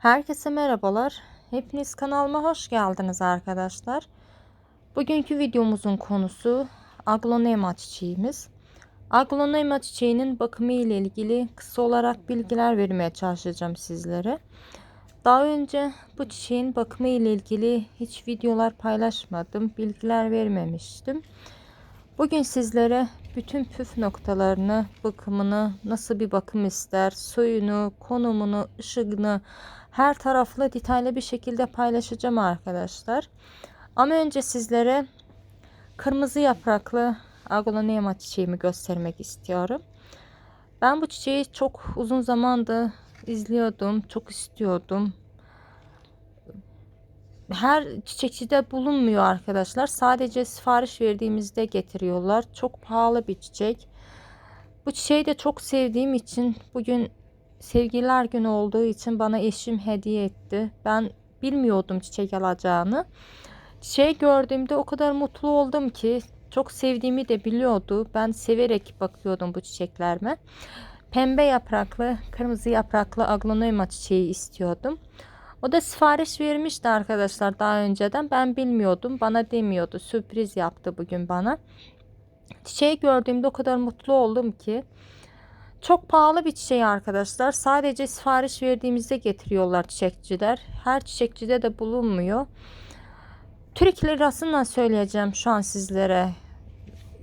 Herkese merhabalar. Hepiniz kanalıma hoş geldiniz arkadaşlar. Bugünkü videomuzun konusu aglonema çiçeğimiz. Aglonema çiçeğinin bakımı ile ilgili kısa olarak bilgiler vermeye çalışacağım sizlere. Daha önce bu çiçeğin bakımı ile ilgili hiç videolar paylaşmadım, bilgiler vermemiştim. Bugün sizlere bütün püf noktalarını, bakımını, nasıl bir bakım ister, suyunu, konumunu, ışığını her taraflı detaylı bir şekilde paylaşacağım arkadaşlar. Ama önce sizlere kırmızı yapraklı aglonema çiçeğimi göstermek istiyorum. Ben bu çiçeği çok uzun zamandır izliyordum, çok istiyordum her çiçekçide bulunmuyor arkadaşlar. Sadece sipariş verdiğimizde getiriyorlar. Çok pahalı bir çiçek. Bu çiçeği de çok sevdiğim için bugün sevgililer günü olduğu için bana eşim hediye etti. Ben bilmiyordum çiçek alacağını. Çiçeği gördüğümde o kadar mutlu oldum ki çok sevdiğimi de biliyordu. Ben severek bakıyordum bu çiçeklerime. Pembe yapraklı, kırmızı yapraklı aglonema çiçeği istiyordum. O da sipariş vermişti arkadaşlar daha önceden. Ben bilmiyordum. Bana demiyordu. Sürpriz yaptı bugün bana. Çiçeği gördüğümde o kadar mutlu oldum ki. Çok pahalı bir çiçeği arkadaşlar. Sadece sipariş verdiğimizde getiriyorlar çiçekçiler. Her çiçekçide de bulunmuyor. Türk lirasından söyleyeceğim şu an sizlere.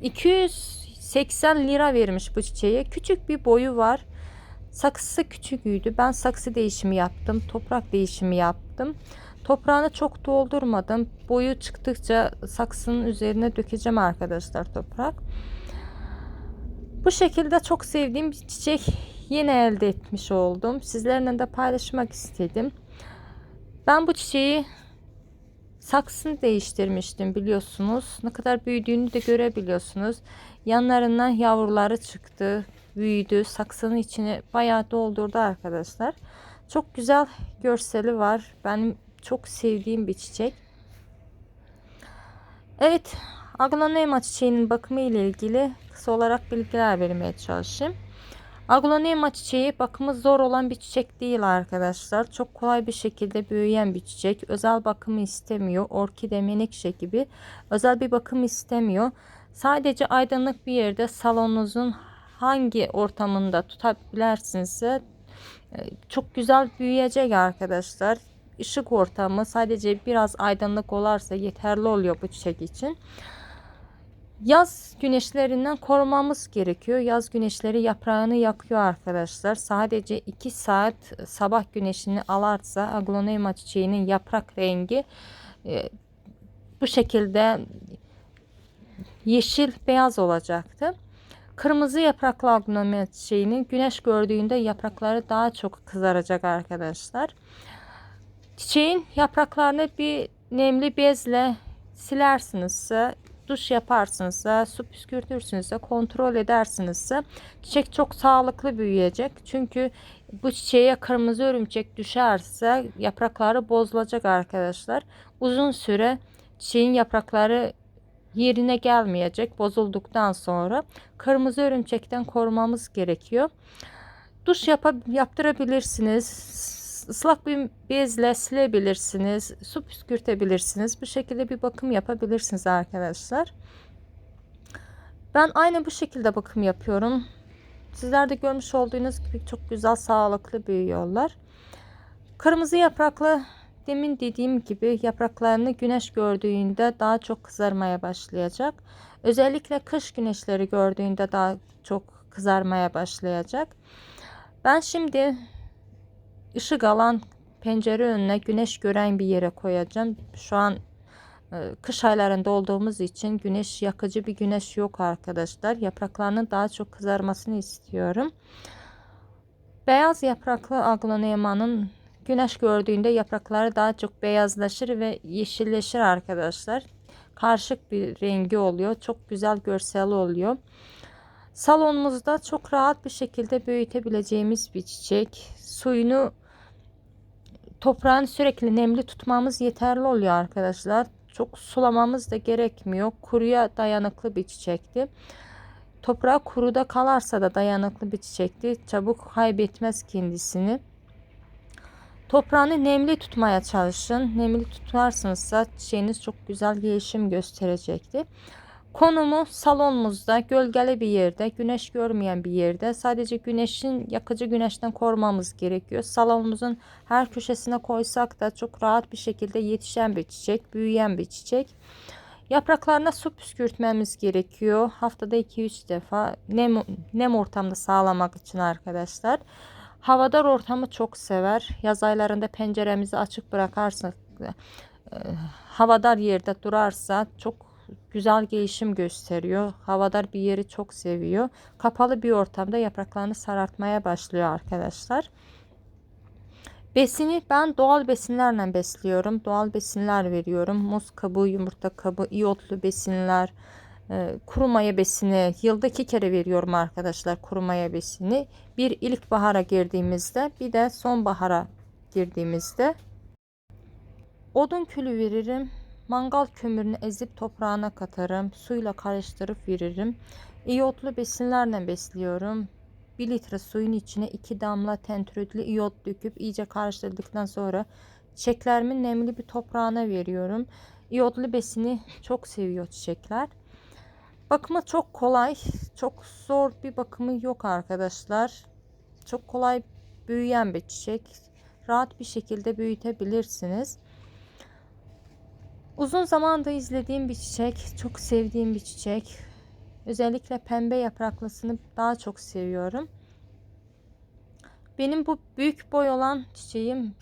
280 lira vermiş bu çiçeğe. Küçük bir boyu var. Saksısı küçüküydü. Ben saksı değişimi yaptım. Toprak değişimi yaptım. Toprağını çok doldurmadım. Boyu çıktıkça saksının üzerine dökeceğim arkadaşlar toprak. Bu şekilde çok sevdiğim bir çiçek yine elde etmiş oldum. Sizlerle de paylaşmak istedim. Ben bu çiçeği saksını değiştirmiştim biliyorsunuz. Ne kadar büyüdüğünü de görebiliyorsunuz. Yanlarından yavruları çıktı büyüdü. Saksının içine bayağı doldurdu arkadaşlar. Çok güzel görseli var. Benim çok sevdiğim bir çiçek. Evet, aglonema çiçeğinin bakımı ile ilgili kısa olarak bilgiler vermeye çalışayım. Aglonema çiçeği bakımı zor olan bir çiçek değil arkadaşlar. Çok kolay bir şekilde büyüyen bir çiçek. Özel bakımı istemiyor. Orkide, menekşe gibi özel bir bakım istemiyor. Sadece aydınlık bir yerde salonunuzun hangi ortamında tutabilirsinizse e, çok güzel büyüyecek arkadaşlar. Işık ortamı sadece biraz aydınlık olarsa yeterli oluyor bu çiçek için. Yaz güneşlerinden korumamız gerekiyor. Yaz güneşleri yaprağını yakıyor arkadaşlar. Sadece 2 saat sabah güneşini alarsa aglonema çiçeğinin yaprak rengi e, bu şekilde yeşil beyaz olacaktı. Kırmızı yapraklı agnomet şeyinin güneş gördüğünde yaprakları daha çok kızaracak arkadaşlar. Çiçeğin yapraklarını bir nemli bezle silersiniz duş yaparsınız su püskürtürsünüz kontrol edersiniz çiçek çok sağlıklı büyüyecek. Çünkü bu çiçeğe kırmızı örümcek düşerse yaprakları bozulacak arkadaşlar. Uzun süre çiçeğin yaprakları yerine gelmeyecek bozulduktan sonra kırmızı örümcekten korumamız gerekiyor. Duş yap yaptırabilirsiniz. Islak bir bezle silebilirsiniz. Su püskürtebilirsiniz. Bu şekilde bir bakım yapabilirsiniz arkadaşlar. Ben aynı bu şekilde bakım yapıyorum. Sizler de görmüş olduğunuz gibi çok güzel sağlıklı büyüyorlar. Kırmızı yapraklı Demin dediğim gibi yapraklarını güneş gördüğünde daha çok kızarmaya başlayacak. Özellikle kış güneşleri gördüğünde daha çok kızarmaya başlayacak. Ben şimdi ışık alan pencere önüne güneş gören bir yere koyacağım. Şu an e, kış aylarında olduğumuz için güneş yakıcı bir güneş yok arkadaşlar. Yapraklarının daha çok kızarmasını istiyorum. Beyaz yapraklı aglonemanın Güneş gördüğünde yaprakları daha çok beyazlaşır ve yeşilleşir arkadaşlar. Karışık bir rengi oluyor. Çok güzel görsel oluyor. Salonumuzda çok rahat bir şekilde büyütebileceğimiz bir çiçek. Suyunu toprağın sürekli nemli tutmamız yeterli oluyor arkadaşlar. Çok sulamamız da gerekmiyor. Kuruya dayanıklı bir çiçekti. Toprağı kuruda kalarsa da dayanıklı bir çiçekti. Çabuk kaybetmez kendisini. Toprağını nemli tutmaya çalışın. Nemli tutarsınızsa çiçeğiniz çok güzel gelişim gösterecektir. Konumu salonumuzda gölgeli bir yerde, güneş görmeyen bir yerde. Sadece güneşin yakıcı güneşten korumamız gerekiyor. Salonumuzun her köşesine koysak da çok rahat bir şekilde yetişen bir çiçek, büyüyen bir çiçek. Yapraklarına su püskürtmemiz gerekiyor. Haftada 2-3 defa nem, nem ortamda sağlamak için arkadaşlar. Havadar ortamı çok sever. Yaz aylarında penceremizi açık bırakarsak e, havadar yerde durarsa çok güzel gelişim gösteriyor. Havadar bir yeri çok seviyor. Kapalı bir ortamda yapraklarını sarartmaya başlıyor arkadaşlar. Besini ben doğal besinlerle besliyorum. Doğal besinler veriyorum. Muz kabuğu, yumurta kabuğu, iyotlu besinler, e, kuru maya besini yılda iki kere veriyorum arkadaşlar kuru maya besini. Bir ilkbahara girdiğimizde bir de sonbahara girdiğimizde odun külü veririm. Mangal kömürünü ezip toprağına katarım. Suyla karıştırıp veririm. İyotlu besinlerle besliyorum. 1 litre suyun içine 2 damla tentrütlü iyot döküp iyice karıştırdıktan sonra çiçeklerimin nemli bir toprağına veriyorum. İyotlu besini çok seviyor çiçekler. Bakımı çok kolay. Çok zor bir bakımı yok arkadaşlar. Çok kolay büyüyen bir çiçek. Rahat bir şekilde büyütebilirsiniz. Uzun zamanda izlediğim bir çiçek. Çok sevdiğim bir çiçek. Özellikle pembe yapraklısını daha çok seviyorum. Benim bu büyük boy olan çiçeğim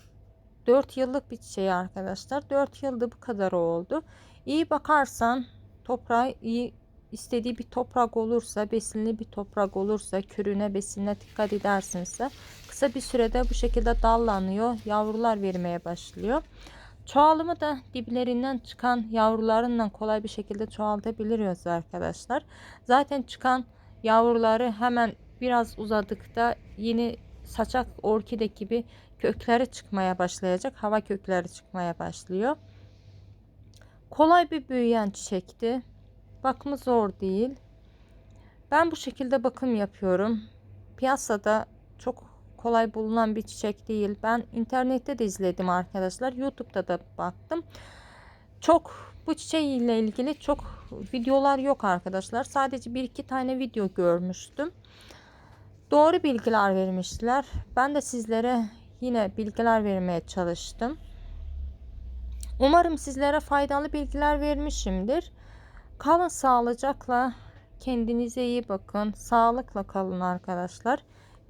4 yıllık bir çiçeği arkadaşlar. 4 yılda bu kadar oldu. İyi bakarsan toprağı iyi istediği bir toprak olursa, besinli bir toprak olursa, kürüne, besinine dikkat edersinizse kısa bir sürede bu şekilde dallanıyor, yavrular vermeye başlıyor. Çoğalımı da diplerinden çıkan yavrularından kolay bir şekilde çoğaltabiliriz arkadaşlar. Zaten çıkan yavruları hemen biraz uzadıkta yeni saçak orkide gibi kökleri çıkmaya başlayacak. Hava kökleri çıkmaya başlıyor. Kolay bir büyüyen çiçekti. Bakımı zor değil. Ben bu şekilde bakım yapıyorum. Piyasada çok kolay bulunan bir çiçek değil. Ben internette de izledim arkadaşlar. YouTube'da da baktım. Çok bu çiçeğiyle ilgili çok videolar yok arkadaşlar. Sadece bir iki tane video görmüştüm. Doğru bilgiler vermişler. Ben de sizlere yine bilgiler vermeye çalıştım. Umarım sizlere faydalı bilgiler vermişimdir. Kalın sağlıcakla. Kendinize iyi bakın. Sağlıkla kalın arkadaşlar.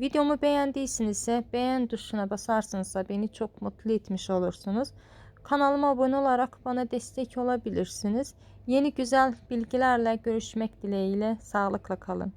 Videomu beğendiyseniz beğen tuşuna basarsanız beni çok mutlu etmiş olursunuz. Kanalıma abone olarak bana destek olabilirsiniz. Yeni güzel bilgilerle görüşmek dileğiyle sağlıkla kalın.